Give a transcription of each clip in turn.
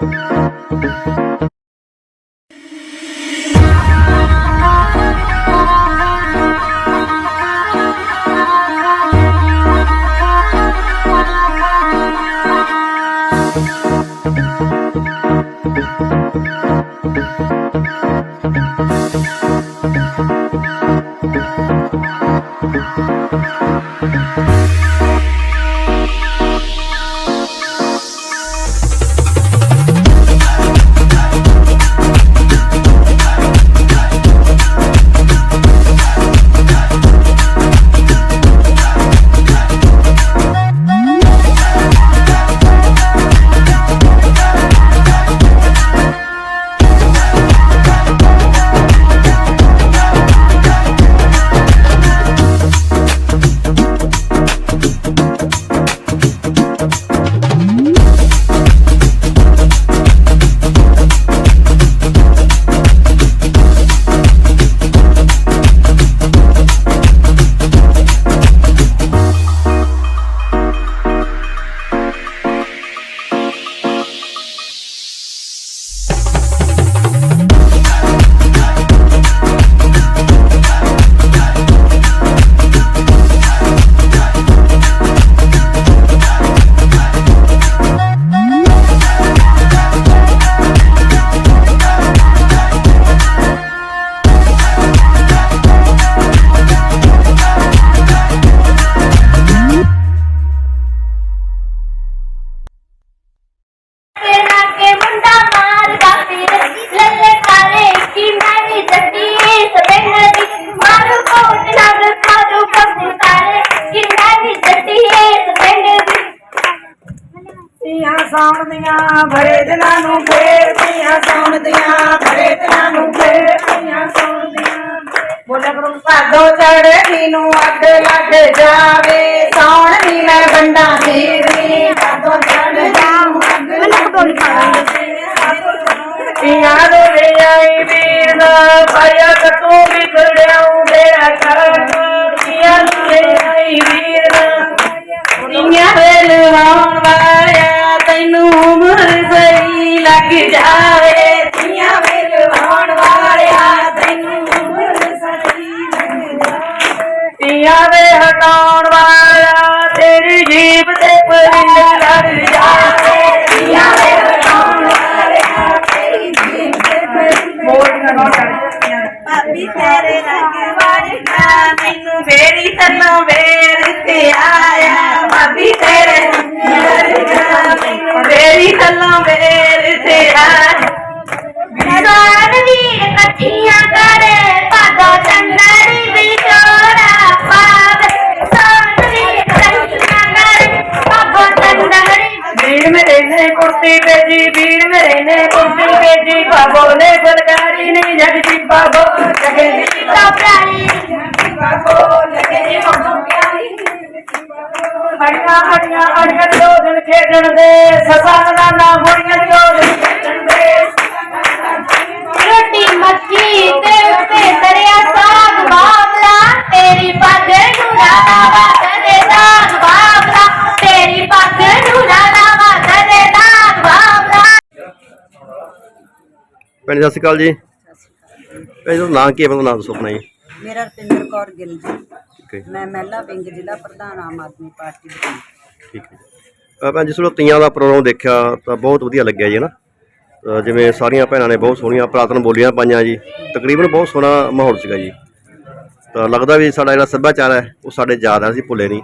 ਤੇਰਾ ਲੱਗ ਜਾਵੇ ਸੌਣ ਦੀ ਮੈਂ ਬੰਡਾ ਫੇਰਨੀ ਭਾਦੋ ਚੜ੍ਹਦੀ ਨੂੰ ਅੱਗ ਲੱਗ ਜਾਵੇ ਤੀਆਂ ਦੇ ਵੇ ਆਈ ਵੀਰ ਦਾ ਪਾਇਆ ਤੂੰ ਵੀ ਖੜਿਆਉਂ ਤੇਰਾ ਕਰ ਤੀਆਂ ਦੇ ਆਈ ਵੀਰ ਦਾ ਤੀਆਂ ਵੇਲ ਵਾਉਣ ਵਾਲਿਆ ਤੈਨੂੰ ਉਮਰ ਸਹੀ ਲੱਗ ਜਾਵੇ। ਤੀਆਂ ਵੇਲ ਵਾਉਣ ਵਾਲਿਆ ਤੈਨੂੰ ਉਮਰ ਸਹੀ ਲੱਗ ਜਾਵੇ। ਤੀਆਂ ਵੇ ਹਟਾਉਣ ਵਾਲਾ ਤੇਰੀ ਜੀਬ ਤੇ ਪਰਿੰਦ ਲੜ ਹੜੀਆਂ ਹੜੀਆਂ ਹੜੀਆਂ ਦੋ ਦਿਨ ਖੇਡਣ ਦੇ। ਸਸਾਂ ਦਾ ਨਾਮ ਹੋੜੀਆਂ ਦੋ ਦਿਨ ਖੇਡਣ ਦੇ। ਰੋਟੀ ਮੱਛੀ ਤੇ ਉੱਤੇ ਦਰਿਆ ਸਾਗ ਬਾਬਲਾ ਤੇਰੀ ਪੱਗ ਨੂੰ ਰਾਵਾ ਕਦੇ ਦਾਗ ਬਾਬਲਾ। ਤੇਰੀ ਪੱਗ ਨੂੰ ਰਾਵਾ ਕਦੇ ਦਾਗ ਬਾਬਲਾ। ਭੈਣ ਸਤਿ ਸ਼੍ਰੀ ਅਕਾਲ ਜੀ। ਜੀ ਨਾਂ ਕੀ ਹੈ? ਆਪਣਾ ਨਾਮ ਦੱਸੋ ਆਪਣਾ ਜੀ। ਮੇਰਾ ਰਪਿੰਦਰ ਕੌਰ ਗਿੱਲ ਜੀ। ਠੀਕ ਹੈ ਮੈਂ ਮਹਿਲਾ ਵਿੰਗ ਜ਼ਿਲ੍ਹਾ ਪ੍ਰਧਾਨ ਆਮ ਆਦਮੀ ਪਾਰਟੀ ਬਠਿੰਡਾ ਠੀਕ ਹੈ ਅਹ ਭੈਣ ਜੀ ਜਦੋਂ ਤੀਆਂ ਦਾ ਪ੍ਰੋਗਰਾਮ ਦੇਖਿਆ ਤਾਂ ਬਹੁਤ ਵਧੀਆ ਲੱਗਿਆ ਜੀ ਨਾ ਤਾਂ ਜਿਵੇਂ ਸਾਰੀਆਂ ਭੈਣਾਂ ਨੇ ਬਹੁਤ ਸੋਹਣੀਆਂ ਪ੍ਰਾਤਨ ਬੋਲੀਆਂ ਪਾਈਆਂ ਜੀ। ਤਕਰੀਬਨ ਬਹੁਤ ਸੋਹਣਾ ਮਾਹੌਲ ਸੀਗਾ ਜੀ। ਤਾਂ ਲੱਗਦਾ ਵੀ ਸਾਡਾ ਜਿਹੜਾ ਸੱਭਿਆਚਾਰ ਹੈ ਉਹ ਸਾਡੇ ਯਾਦ ਹੈ ਅਸੀਂ ਭੁੱਲੇ ਨਹੀਂ।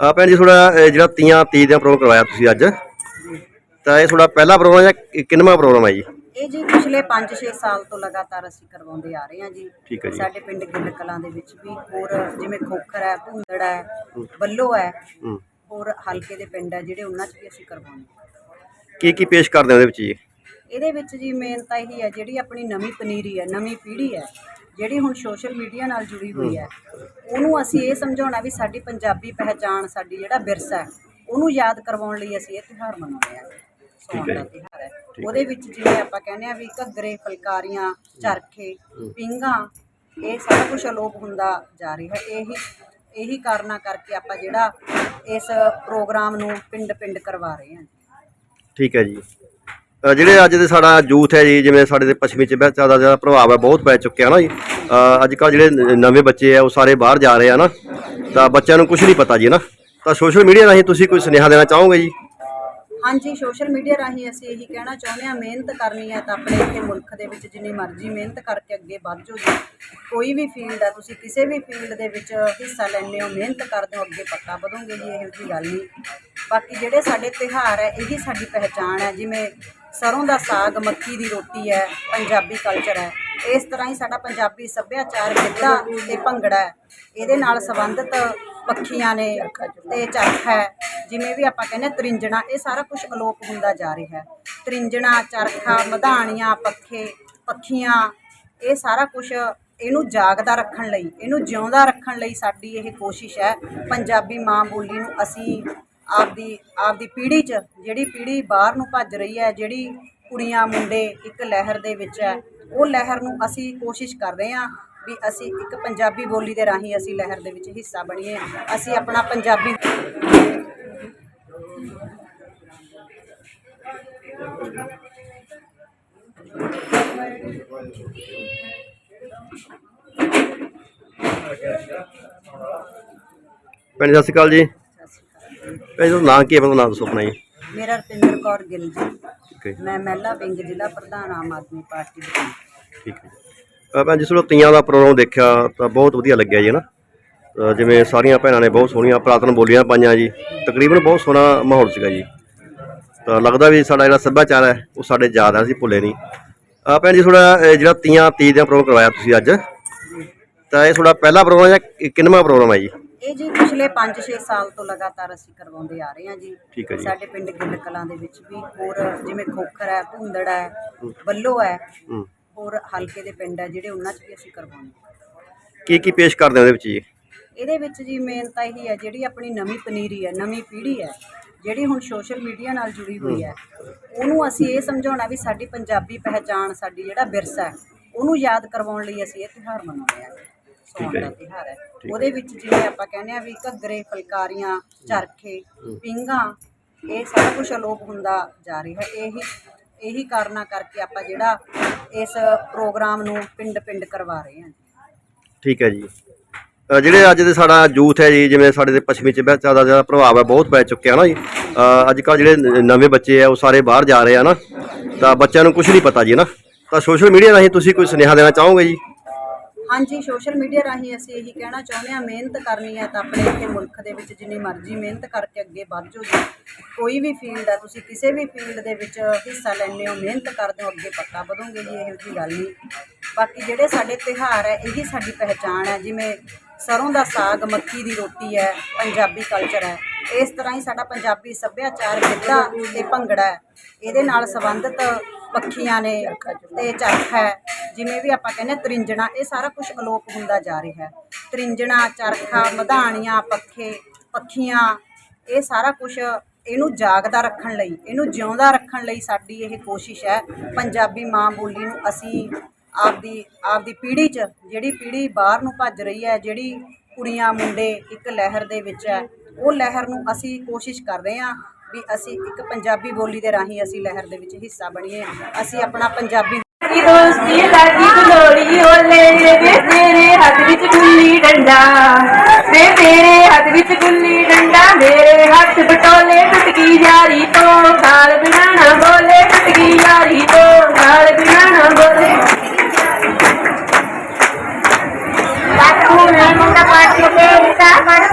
ਅਹ ਭੈਣ ਜੀ ਥੋੜਾ ਜਿਹੜਾ ਤੀਆਂ ਤੀਜ ਦਾ ਪ੍ਰੋਗਰਾਮ ਕਰਵਾਇਆ ਤੁਸੀਂ ਅੱਜ ਤਾਂ ਇਹ ਤੁਹਾਡਾ ਪਹਿਲਾ ਪ੍ਰੋਗਰਾਮ ਜਾਂ ਕਿ- ਕਿੰਨਵਾਂ ਪ੍ਰੋਗਰਾਮ ਹੈ ਜੀ? ਇਹ ਜੀ ਪਿਛਲੇ 5-6 ਸਾਲ ਤੋਂ ਲਗਾਤਾਰ ਅਸੀਂ ਕਰਵਾਉਂਦੇ ਆ ਰਹੇ ਹਾਂ ਜੀ। ਠੀਕ ਹੈ ਜੀ। ਸਾਡੇ ਪਿੰਡ ਗਿੱਲ ਕਲਾਂ ਦੇ ਵਿੱਚ ਵੀ ਹੋਰ ਜਿਵੇਂ ਖੋਖਰ ਹੈ ਭੁੰਦੜ ਹੈ ਬੱਲੋ ਹੈ ਹੂੰ। ਹੋਰ ਹਲਕੇ ਦੇ ਪਿੰਡ ਹੈ ਜਿਹੜੇ ਉਹਨਾਂ 'ਚ ਵੀ ਅਸੀਂ ਕਰਵਾਉਂਦੇ ਹਾਂ। ਕੀ ਕੀ ਪੇਸ਼ ਕਰਦੇ ਹੋ ਉਹਦੇ ਵਿੱਚ ਜੀ? ਇਹਦੇ ਵਿੱਚ ਜੀ ਮੇਨ ਤਾਂ ਇਹੀ ਹੈ ਜਿਹੜੀ ਆਪਣੀ ਨਵੀਂ ਪਨੀਰੀ ਹੈ ਨਵੀਂ ਪੀੜ੍ਹੀ ਹੈ ਜਿਹੜੀ ਹੁਣ ਸੋਸ਼ਲ ਮੀਡੀਆ ਨਾਲ ਜੁੜੀ ਹੋਈ ਹੈ। ਉਹਨੂੰ ਅਸੀਂ ਇਹ ਸਮਝਾਉਣਾ ਵੀ ਸਾਡੀ ਪੰਜਾਬੀ ਪਹਿਚਾਣ ਸਾਡੀ ਜਿਹੜਾ ਵਿਰਸਾ ਹੈ ਉਹਨੂੰ ਯਾਦ ਕਰਵਾਉਣ ਲਈ ਅਸੀਂ ਇਹ ਤਿਉਹਾਰ ਮਨਾਉਂਦੇ ਹਾਂ। ਦਾ ਹੈ। ਉਹਦੇ ਵਿੱਚ ਜਿਵੇਂ ਆਪਾਂ ਕਹਿੰਦੇ ਆ ਵੀ ਘੱਗਰੇ ਫਲਕਾਰੀਆਂ ਚਰਖੇ ਪਿੰਗਾ ਇਹ ਸਾਰਾ ਕੁਝ ਅਲੋਪ ਹੁੰਦਾ ਜਾ ਰਿਹਾ। ਹੈ ਇਹੀ ਇਹੀ ਕਾਰਨਾਂ ਕਰਕੇ ਆਪਾਂ ਜਿਹੜਾ ਇਸ ਪ੍ਰੋਗਰਾਮ ਨੂੰ ਪਿੰਡ ਪਿੰਡ ਕਰਵਾ ਰਹੇ ਹਾਂ ਠੀਕ ਹੈ ਜੀ। ਅ, ਜਿਹੜੇ ਅੱਜ ਦੇ ਸਾਡਾ ਯੂਥ ਹੈ ਜੀ ਜਿਵੇਂ ਸਾਡੇ ਦੇ ਪੱਛਮੀ ਸੱਭਿਆਚਾਰ ਦਾ ਜਿਹੜਾ ਪ੍ਰਭਾਵ ਹੈ ਬਹੁਤ ਪੈ ਚੁੱਕਿਆ ਨਾ ਜੀ। ਅ, ਅੱਜ ਕੱਲ੍ਹ ਜਿਹੜੇ ਨ- ਨਵੇਂ ਬੱਚੇ ਆ ਉਹ ਸਾਰੇ ਬਾਹਰ ਜਾ ਰਹੇ ਆ ਨਾ। ਤਾਂ ਬੱਚਿਆਂ ਨੂੰ ਕੁਝ ਨਹੀਂ ਪਤਾ ਜੀ ਨਾ। ਤਾਂ ਸੋਸ਼ਲ ਮੀਡੀਆ ਰਾਹੀਂ ਤੁਸੀਂ ਕੋਈ ਸੁਨੇਹਾ ਦੇਣਾ ਚਾਹੋਗੇ ਜੀ? ਹਾਂਜੀ ਸੋਸ਼ਲ ਮੀਡੀਆ ਰਾਹੀਂ ਅਸੀਂ ਇਹੀ ਕਹਿਣਾ ਚਾਹੁੰਦੇ ਹਾਂ, ਮਿਹਨਤ ਕਰਨੀ ਹੈ ਤਾਂ ਆਪਣੇ ਇੱਥੇ ਮੁਲਕ ਦੇ ਵਿੱਚ ਜਿੰਨੀ ਮਰਜ਼ੀ ਮਿਹਨਤ ਕਰਕੇ ਅੱਗੇ ਵੱਧ ਜਾਓ ਜੀ। ਕੋਈ ਵੀ ਫੀਲਡ ਹੈ, ਤੁਸੀਂ ਕਿਸੇ ਵੀ ਫੀਲਡ ਦੇ ਵਿੱਚ ਹਿੱਸਾ ਲੈਂਦੇ ਹੋ, ਮਿਹਨਤ ਕਰਦੇ ਹੋ, ਅੱਗੇ ਪੱਕਾ ਵਧੋਗੇ ਜੀ, ਇਹੋ ਜਿਹੀ ਗੱਲ ਨਹੀਂ। ਬਾਕੀ ਜਿਹੜੇ ਸਾਡੇ ਤਿਉਹਾਰ ਹੈ, ਇਹੀ ਸਾਡੀ ਪਹਿਚਾਣ ਹੈ, ਜਿਵੇਂ ਸਰੋਂ ਦਾ ਸਾਗ, ਮੱਕੀ ਦੀ ਰੋਟੀ ਹੈ, ਪੰਜਾਬੀ ਕਲਚਰ ਹੈ। ਇਸ ਤਰ੍ਹਾਂ ਹੀ ਸਾਡਾ ਪੰਜਾਬੀ ਸੱਭਿਆਚਾਰ, ਗਿੱਧਾ ਤੇ ਭੰਗੜਾ ਹੈ। ਇਹਦੇ ਨਾਲ ਸੰਬੰਧਿਤ ਪੱਖੀਆਂ ਨੇ ਤੇ ਚਰਖ ਹੈ, ਜਿਵੇਂ ਵੀ ਆਪਾਂ ਕਹਿੰਦੇ ਹਾਂ, ਤਰਿੰਜਣਾ, ਇਹ ਸਾਰਾ ਕੁਝ ਅਲੋਪ ਹੁੰਦਾ ਜਾ ਰਿਹਾ ਹੈ। ਤਰਿੰਜਣਾ, ਚਰਖਾ, ਮਧਾਣੀਆਂ, ਪੱਖੇ, ਪੱਖੀਆਂ, ਇਹ ਸਾਰਾ ਕੁਝ ਇਹਨੂੰ ਜਾਗਦਾ ਰੱਖਣ ਲਈ, ਇਹਨੂੰ ਜਿਉਂਦਾ ਰੱਖਣ ਲਈ ਸਾਡੀ ਇਹ ਕੋਸ਼ਿਸ਼ ਹੈ। ਪੰਜਾਬੀ ਮਾਂ ਬੋਲੀ ਨੂੰ ਅਸੀਂ ਆਪਦੀ ਆਪਦੀ ਪੀੜ੍ਹੀ 'ਚ, ਜਿਹੜੀ ਪੀੜ੍ਹੀ ਬਾਹਰ ਨੂੰ ਭੱਜ ਰਹੀ ਹੈ, ਜਿਹੜੀ ਕੁੜੀਆਂ, ਮੁੰਡੇ ਇੱਕ ਲਹਿਰ ਦੇ ਵਿੱਚ ਹੈ, ਉਹ ਲਹਿਰ ਨੂੰ ਅਸੀਂ ਕੋਸ਼ਿਸ਼ ਕਰ ਰਹੇ ਹਾਂ ਵੀ ਅਸੀਂ ਇੱਕ ਪੰਜਾਬੀ ਬੋਲੀ ਦੇ ਰਾਹੀਂ ਅਸੀਂ ਲਹਿਰ ਦੇ ਵਿੱਚ ਹਿੱਸਾ ਬਣੀਏ। ਅਸੀਂ ਆਪਣਾ ਪੰਜਾਬੀ ਜੀ, ਸਤਿ ਸ਼੍ਰੀ ਅਕਾਲ ਜੀ। ਜੀ, ਤੁਹਾਡਾ ਨਾਂ ਕੀ ਹੈ? ਆਪਣਾ ਨਾਂ ਦੱਸੋ ਆਪਣਾ ਜੀ। ਮੇਰਾ ਰਪਿੰਦਰ ਕੌਰ ਗਿੱਲ ਜੀ, ਮੈਂ ਮਹਿਲਾ ਵਿੰਗ ਜ਼ਿਲ੍ਹਾ ਪ੍ਰਧਾਨ ਆਮ ਆਦਮੀ ਪਾਰਟੀ ਦੀ। ਠੀਕ ਹੈ ਜੀ। ਅ, ਭੈਣ ਜੀ ਚਲੋ ਤੀਆਂ ਦਾ ਪ੍ਰੋਗਰਾਮ ਦੇਖਿਆ ਤਾਂ ਬਹੁਤ ਵਧੀਆ ਲੱਗਿਆ ਜੀ ਨਾ? ਜਿਵੇਂ ਸਾਰੀਆਂ ਭੈਣਾਂ ਨੇ ਬਹੁਤ ਸੋਹਣੀਆਂ ਪੁਰਾਤਨ ਬੋਲੀਆਂ ਪਾਈਆਂ ਜੀ। ਤਕਰੀਬਨ ਬਹੁਤ ਸੋਹਣਾ ਮਾਹੌਲ ਸੀਗਾ ਜੀ। ਤਾਂ ਲੱਗਦਾ ਵੀ ਸਾਡਾ ਜਿਹੜਾ ਸੱਭਿਆਚਾਰ ਹੈ ਉਹ ਸਾਡੇ ਯਾਦ ਹੈ ਅਸੀਂ ਭੁੱਲੇ ਨਹੀਂ। ਆ ਭੈਣ ਜੀ ਥੋੜਾ ਜਿਹੜਾ ਤੀਆਂ ਤੀਜ ਦਾ ਪ੍ਰੋਗਰਾਮ ਕਰਵਾਇਆ ਤੁਸੀਂ ਅੱਜ ਤਾਂ ਇਹ ਥੋੜਾ ਪਹਿਲਾ ਪ੍ਰੋਗਰਾਮ ਜਾਂ ਕਿੰਨਵਾਂ ਪ੍ਰੋਗਰਾਮ ਹੈ ਜੀ? ਇਹ ਜੀ ਪਿਛਲੇ 5-6 ਸਾਲ ਤੋਂ ਲਗਾਤਾਰ ਅਸੀਂ ਕਰਵਾਉਂਦੇ ਆ ਰਹੇ ਹਾਂ ਜੀ। ਸਾਡੇ ਪਿੰਡ ਗਿੱਲ ਕਲਾਂ ਦੇ ਵਿੱਚ ਵੀ ਹੋਰ ਜਿਵੇਂ ਖੋਖਰ ਹੈ ਭੁੰਦੜ ਹੈ ਬੱਲੋ ਹੂੰ। ਹੋਰ ਹਲਕੇ ਦੇ ਪਿੰਡ ਹੈ ਜਿਹੜੇ ਉਹਨਾਂ 'ਚ ਵੀ ਅਸੀਂ ਕਰਵਾਉਂਦੇ। ਕੀ ਕੀ ਪੇਸ਼ ਕਰਦੇ ਹੋ ਉਹਦੇ ਵਿੱਚ ਜੀ? ਇਹਦੇ ਵਿੱਚ ਜੀ ਮੇਨ ਤਾਂ ਇਹੀ ਹੈ ਜਿਹੜੀ ਆਪਣੀ ਨਵੀਂ ਪਨੀਰੀ ਹੈ ਨਵੀਂ ਪੀੜ੍ਹੀ ਹੈ ਜਿਹੜੀ ਹੁਣ ਸੋਸ਼ਲ ਮੀਡੀਆ ਨਾਲ ਜੁੜੀ ਹੋਈ ਹੈ ਉਹਨੂੰ ਅਸੀਂ ਇਹ ਸਮਝਾਉਣਾ ਵੀ ਸਾਡੀ ਪੰਜਾਬੀ ਪਹਿਚਾਣ ਸਾਡੀ ਜਿਹੜਾ ਵਿਰਸਾ ਹੈ ਉਹਨੂੰ ਯਾਦ ਕਰਵਾਉਣ ਲਈ ਅਸੀਂ ਇਹ ਤਿਉਹਾਰ ਮਨਾਉਂਦੇ ਹਾਂ ਸੌਣ ਦਾ ਤਿਉਹਾਰ ਹੈ। ਉਹਦੇ ਵਿੱਚ ਜਿਵੇਂ ਆਪਾਂ ਕਹਿੰਦੇ ਆ ਵੀ ਘੱਗਰੇ ਫਲਕਾਰੀਆਂ ਚਰਖੇ ਪਿੰਗਾ ਇਹ ਸਾਰਾ ਕੁਝ ਅਲੋਪ ਹੁੰਦਾ ਜਾ ਰਿਹਾ। ਹੈ ਇਹੀ ਇਹੀ ਕਾਰਨਾਂ ਕਰਕੇ ਆਪਾਂ ਜਿਹੜਾ ਇਸ ਪ੍ਰੋਗਰਾਮ ਨੂੰ ਪਿੰਡ ਪਿੰਡ ਕਰਵਾ ਰਹੇ ਹਾਂ ਠੀਕ ਹੈ ਜੀ। ਅ, ਜਿਹੜੇ ਅੱਜ ਦੇ ਸਾਡਾ ਯੂਥ ਹੈ ਜੀ ਜਿਵੇਂ ਸਾਡੇ ਦੇ ਪੱਛਮੀ ਸੱਭਿਆਚਾਰ ਦਾ ਜਿਹੜਾ ਪ੍ਰਭਾਵ ਹੈ ਬਹੁਤ ਪੈ ਚੁੱਕਿਆ ਨਾ ਜੀ। ਅ, ਅੱਜ ਕੱਲ੍ਹ ਜਿਹੜੇ ਨ- ਨਵੇਂ ਬੱਚੇ ਆ ਉਹ ਸਾਰੇ ਬਾਹਰ ਜਾ ਰਹੇ ਆ ਨਾ। ਤਾਂ ਬੱਚਿਆਂ ਨੂੰ ਕੁਝ ਨਹੀਂ ਪਤਾ ਜੀ ਨਾ। ਤਾਂ ਸੋਸ਼ਲ ਮੀਡੀਆ ਰਾਹੀਂ ਤੁਸੀਂ ਕੋਈ ਸੁਨੇਹਾ ਦੇਣਾ ਚਾਹੋਗੇ ਜੀ? ਹਾਂਜੀ ਸੋਸ਼ਲ ਮੀਡੀਆ ਰਾਹੀਂ ਅਸੀਂ ਇਹੀ ਕਹਿਣਾ ਚਾਹੁੰਦੇ ਹਾਂ, ਮਿਹਨਤ ਕਰਨੀ ਹੈ ਤਾਂ ਆਪਣੇ ਇੱਥੇ ਮੁਲਕ ਦੇ ਵਿੱਚ ਜਿੰਨੀ ਮਰਜ਼ੀ ਮਿਹਨਤ ਕਰਕੇ ਅੱਗੇ ਵੱਧ ਜਾਓ ਜੀ। ਕੋਈ ਵੀ ਫੀਲਡ ਹੈ, ਤੁਸੀਂ ਕਿਸੇ ਵੀ ਫੀਲਡ ਦੇ ਵਿੱਚ ਹਿੱਸਾ ਲੈਂਦੇ ਹੋ, ਮਿਹਨਤ ਕਰਦੇ ਹੋ, ਅੱਗੇ ਪੱਕਾ ਵਧੋਗੇ ਜੀ, ਇਹੋ ਜਿਹੀ ਗੱਲ ਨਹੀਂ। ਬਾਕੀ ਜਿਹੜੇ ਸਾਡੇ ਤਿਉਹਾਰ ਹੈ, ਇਹੀ ਸਾਡੀ ਪਹਿਚਾਣ ਹੈ, ਜਿਵੇਂ ਸਰੋਂ ਦਾ ਸਾਗ, ਮੱਕੀ ਦੀ ਰੋਟੀ ਹੈ, ਪੰਜਾਬੀ ਕਲਚਰ ਹੈ। ਇਸ ਤਰ੍ਹਾਂ ਹੀ ਸਾਡਾ ਪੰਜਾਬੀ ਸੱਭਿਆਚਾਰ, ਗਿੱਧਾ ਤੇ ਭੰਗੜਾ ਹੈ। ਇਹਦੇ ਨਾਲ ਸੰਬੰਧਿਤ ਪੱਖੀਆਂ ਨੇ ਤੇ ਚਰਖ ਹੈ, ਜਿਵੇਂ ਵੀ ਆਪਾਂ ਕਹਿੰਦੇ ਹਾਂ, ਤਰਿੰਜਣਾ, ਇਹ ਸਾਰਾ ਕੁਝ ਅਲੋਪ ਹੁੰਦਾ ਜਾ ਰਿਹਾ ਹੈ। ਤਰਿੰਜਣਾ, ਚਰਖਾ, ਮਧਾਣੀਆਂ, ਪੱਖੇ, ਪੱਖੀਆਂ, ਇਹ ਸਾਰਾ ਕੁਝ ਇਹਨੂੰ ਜਾਗਦਾ ਰੱਖਣ ਲਈ, ਇਹਨੂੰ ਜਿਉਂਦਾ ਰੱਖਣ ਲਈ ਸਾਡੀ ਇਹ ਕੋਸ਼ਿਸ਼ ਹੈ। ਪੰਜਾਬੀ ਮਾਂ ਬੋਲੀ ਨੂੰ ਅਸੀਂ ਆਪਦੀ ਆਪਦੀ ਪੀੜ੍ਹੀ 'ਚ, ਜਿਹੜੀ ਪੀੜ੍ਹੀ ਬਾਹਰ ਨੂੰ ਭੱਜ ਰਹੀ ਹੈ, ਜਿਹੜੀ ਕੁੜੀਆਂ, ਮੁੰਡੇ ਇੱਕ ਲਹਿਰ ਦੇ ਵਿੱਚ ਹੈ, ਉਹ ਲਹਿਰ ਨੂੰ ਅਸੀਂ ਕੋਸ਼ਿਸ਼ ਕਰ ਰਹੇ ਹਾਂ ਵੀ ਅਸੀਂ ਇੱਕ ਪੰਜਾਬੀ ਬੋਲੀ ਦੇ ਰਾਹੀਂ ਅਸੀਂ ਲਹਿਰ ਦੇ ਵਿੱਚ ਹਿੱਸਾ ਬਣੀਏ। ਅਸੀਂ ਆਪਣਾ ਪੰਜਾਬੀ ਦੀ ਦੋਸਤੀ ਸਾਡੀ ਗਲੋੜੀ ਓਲੇ ਵੇ? ਤੇਰੇ ਹੱਥ ਵਿੱਚ ਗੁੱਲੀ ਡੰਡਾ। ਵੇ, ਤੇਰੇ ਹੱਥ ਵਿੱਚ ਗੁੱਲੀ ਡੰਡਾ। ਮੇਰੇ ਹੱਥ ਬਟੋਲੇ ਟੁੱਟਕੀ ਯਾਰੀ ਤੋਂ। ਗਾਲ ਬਿਨਾ ਬੋਲੇ ਟੁੱਟਕੀ ਯਾਰੀ ਤੋਂ। ਗਾਲ ਬਿਨਾ ਬੋਲੇ। ਲਾਖੂ ਨੇ ਮੁੰਡਾ ਪਾਟ ਕੇ ਰੀਤਾ ਪਾਟ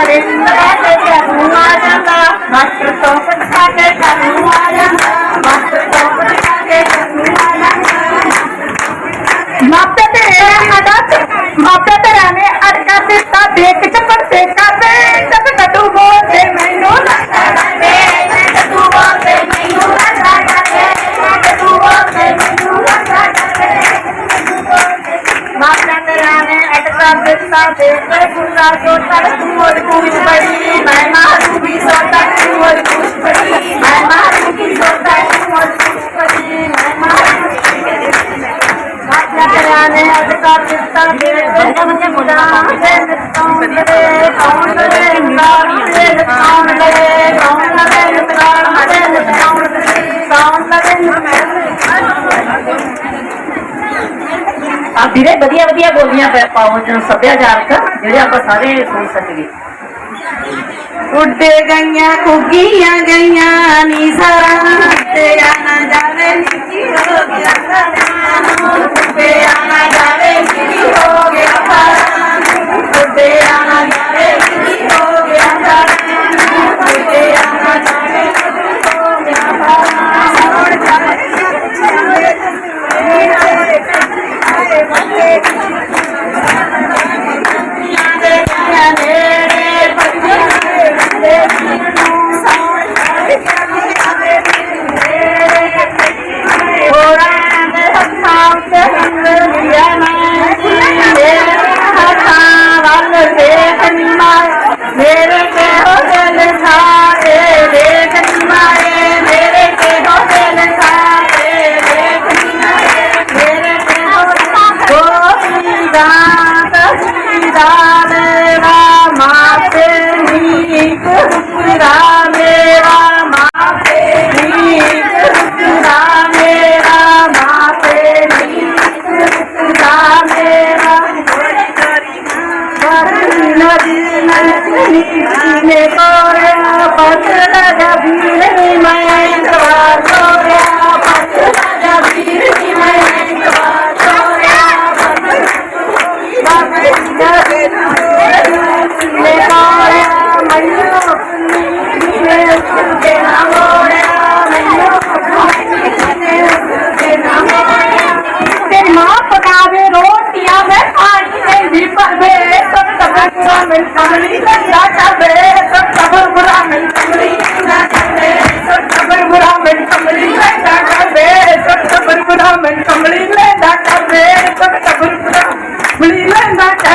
ਬੜੇ ਸਾਡੇ ਘਰੋਂ ਆ ਜਾਂਦਾ ਮਾਸਟਰ ਤੋਂ ਫਿਰ ਸਾਡੇ ਘਰੋਂ ਆ ਜਾਂਦਾ ਮਾਸਟਰ ਤੋਂ ਫਿਰ ਸਾਡੇ ਘਰੋਂ ਆ ਜਾਂਦਾ ਮਾਪੇ ਤੇ ਇਹ ਸਾਡਾ, ਮਾਪੇ धीरे बढ़िया ਵਧੀਆ ਬੋਲੀਆਂ ਪਾਓ ਜਨ ਸੱਭਿਆਚਾਰਕ ਜਿਹੜੇ ਆਪਾਂ ਸਾਰੇ ਸੁਣ ਸਕੀਏ। ਉੱਡ ਗਈਆਂ, ਖੁਗੀਆਂ ਗਈਆਂ ਨੀ ਸਾਰਾ, ਤੇ ਆ ਨਾ ಬೇರೆ ਨੇ ਮਾਰਿਆ ਪਤਲਾ ਜਬੀਰ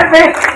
Perfect.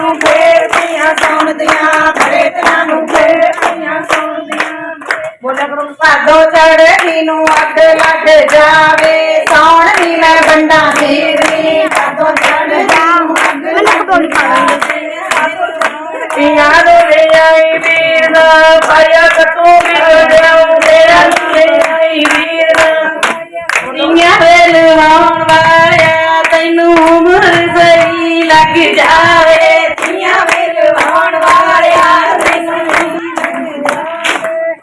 ਨੂੰ ਫੇਰ ਧੀਆਂ ਸੌਣ ਦੀਆਂ ਭਰੇ ਦਿਨਾਂ ਨੂੰ ਫੇਰ ਧੀਆਂ ਸੌਣ ਦੀਆਂ ਬੋਲਿਆ ਕਰੋ ਭਾਦੋ ਚੜ੍ਹਦੀ ਨੂੰ ਅੱਗ ਲੱਗ ਜਾਵੇ ਸੌਣ ਦੀ ਮੈਂ ਬੰਡਾ ਫੇਰੀ ਭਾਦੋ ਚੜ੍ਹਦੀ ਨੂੰ ਅੱਗ ਲੱਗ ਜਾਵੇ। ਧੀਆਂ ਦੇ ਵਿਆਹੀ ਵੀਰ ਦਾ ਪਾਇਆ ਕਤੂ ਵੀ ਜਾਉ ਮੇਰਾ ਵਿਆਹੀ ਵੀਰ। ਦਾ ਧੀਆਂ ਵੇਲ ਵਾਉਣ ਵਾਲਿਆ ਤੈਨੂੰ ਉਮਰ ਸਹੀ ਲੱਗ ਜਾਵੇ।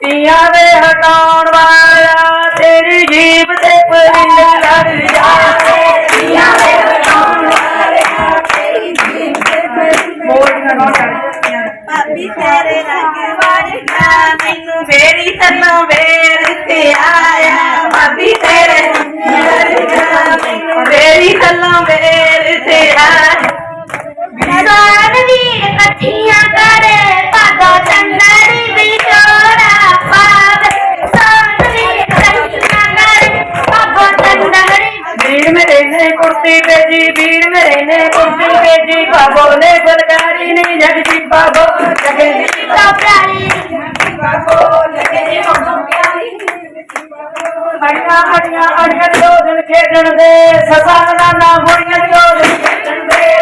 ਧੀਆਂ ਵੇ ਹਟਾਉਣ ਵਾਲਿਆ ਤੇਰੀ ਜੀਬ ਤੇ ਪਰਿੰਦ ਲੱਗ ਜਾਵੇ। ਧੀਆਂ ਵੇ ਹਟਾਉਣ ਵਾਲਿਆ ਤੇਰੀ ਜੀਬ ਤੇ ਪਰਿੰਦ ਮੋੜੀਆਂ ਨਾ। ਭਾਬੀ ਤੇਰੇ ਰੰਗ ਵਰਗਾ ਮੈਨੂੰ ਮੇਰੀ ਤਨੋਂ ਵੇਰ ਤੇ ਆਇਆ। ਭਾਬੀ ਤੇਰੇ ਰੰਗ ਵਰਗਾ ਮੈਨੂੰ ਮੇਰੀ ਤਨੋਂ ਵੇਰ ਤੇ ਆਇਆ। ਸੋਨ ਵੀਰ ਇਕੱਠੀਆਂ ਕਰੇ। ਨੇ ਕੁਰਸੀ ਭੇਜੀ ਵੀਰ ਮੇਰੇ ਨੇ ਕੁਰਸੀ ਭੇਜੀ ਬਾਬੋ ਨੇ ਬਲਕਾਰੀ ਨਹੀਂ ਜਗਦੀ ਬਾਬੋ ਜਗੇ ਦੀ ਤਾਂ ਪਿਆਰੀ ਬਾਬੋ। ਜਗੇ ਦੀ ਬਾਬੋ। ਪਿਆਰੀ ਹੜੀਆਂ ਹੜੀਆਂ ਹੜੀਆਂ ਦੋ ਦਿਨ ਖੇਡਣ ਦੇ। ਸਸਾਂ ਦਾ ਨਾਮ ਹੋੜੀਆਂ ਦੋ ਦਿਨ ਖੇਡਣ ਦੇ।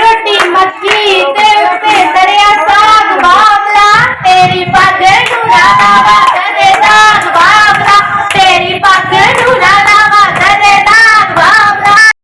ਰੋਟੀ ਮੱਕੀ ਤੇ